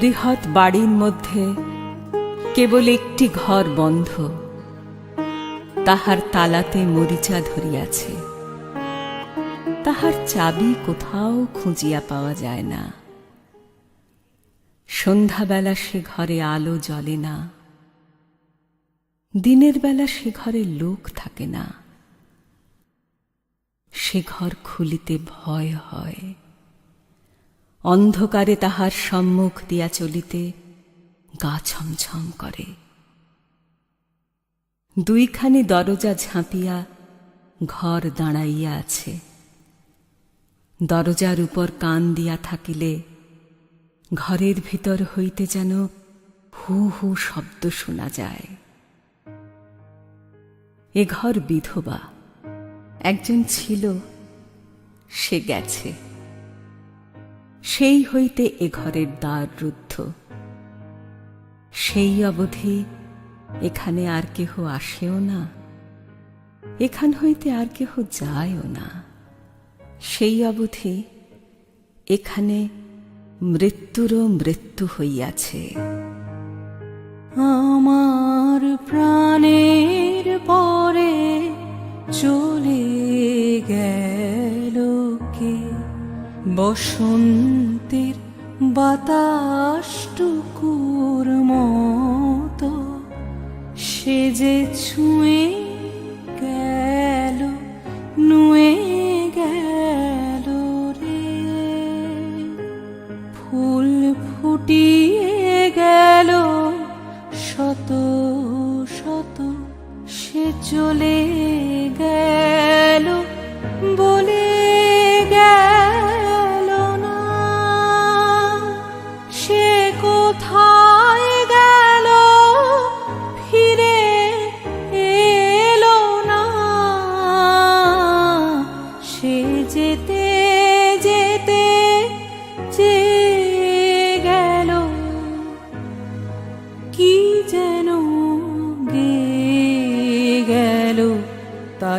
বৃহৎ বাড়ির মধ্যে কেবল একটি ঘর বন্ধ। তাহার তালাতে মরিচা ধরিয়াছে। তাহার চাবি কোথাও খুঁজিয়া পাওয়া যায় না। সন্ধ্যাবেলা সে ঘরে আলো জ্বলে না। দিনের বেলা সে ঘরে লোক থাকে না। সে ঘর খুলিতে ভয় হয়। অন্ধকারে তাহার সম্মুখ দিয়া চলিতে গা ছমছম করে। দুইখানি দরজা ঝাঁপিয়া ঘর দাঁড়াইয়া আছে। দরজার উপর কান দিয়া থাকিলে ঘরের ভিতর হইতে যেন হু হু শব্দ শোনা যায়। এ ঘর বিধবা, একজন ছিল, সে গেছে। সেই হইতে এ ঘরের দ্বার রুদ্ধ। সেই অবধি এখানে আর কেহ আসেও না। এখান হইতে আর কেহ যায়ও না। সেই অবধি এখানে মৃত্যুরও মৃত্যু হইয়াছে। আমার প্রাণের পরে চলে গেল কে? বসন্তের বাতাসটুকুর মতো সে যে ছুঁয়ে গেল, নুয়ে গেল রে। ফুল ফুটিয়ে গেল, শত শত সে চলে গেল বলে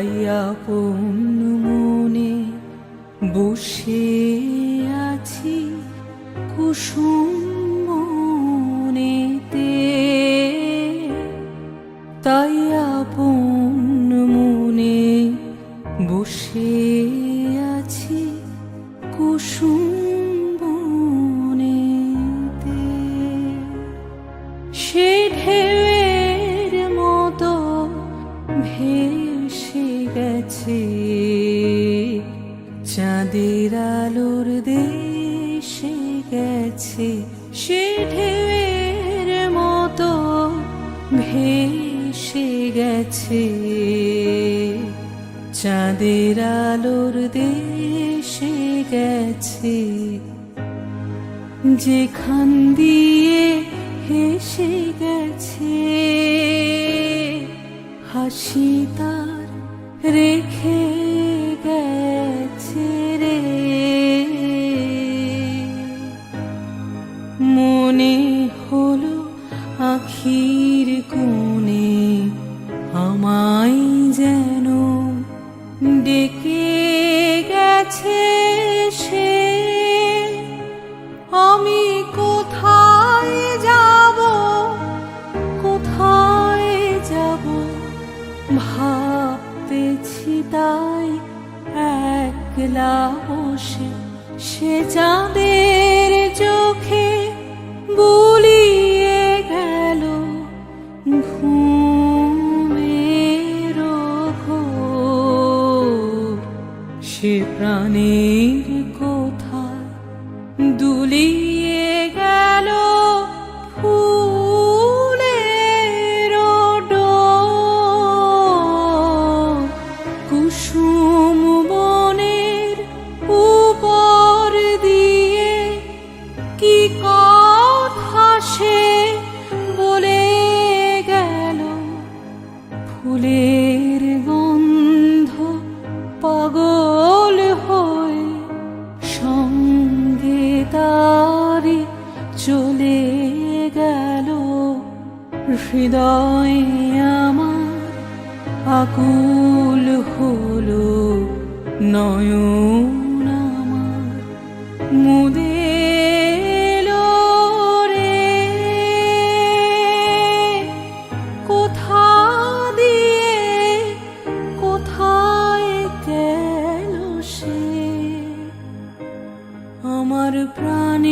তাই আপন মনে বসে আছি কুসুম মনেতে তাইয়া আপন মনে বসে ভেসে গেছে। চাঁদের আলোর দেশে গেছে। যেখান দিয়ে হেসে গেছে। হাসি তার রেখে আমায় যেন ডেকে গেছে সে। আমি কোথায় যাব? কোথায় যাব? ভাবতেছি তাই একলা বসে। সে চাঁদের প্রাণের কোথায় দুলিয়ে চলে গেল। হৃদয় আমার আকুল হলো নয়ন আমার মুদে আমার প্রাণী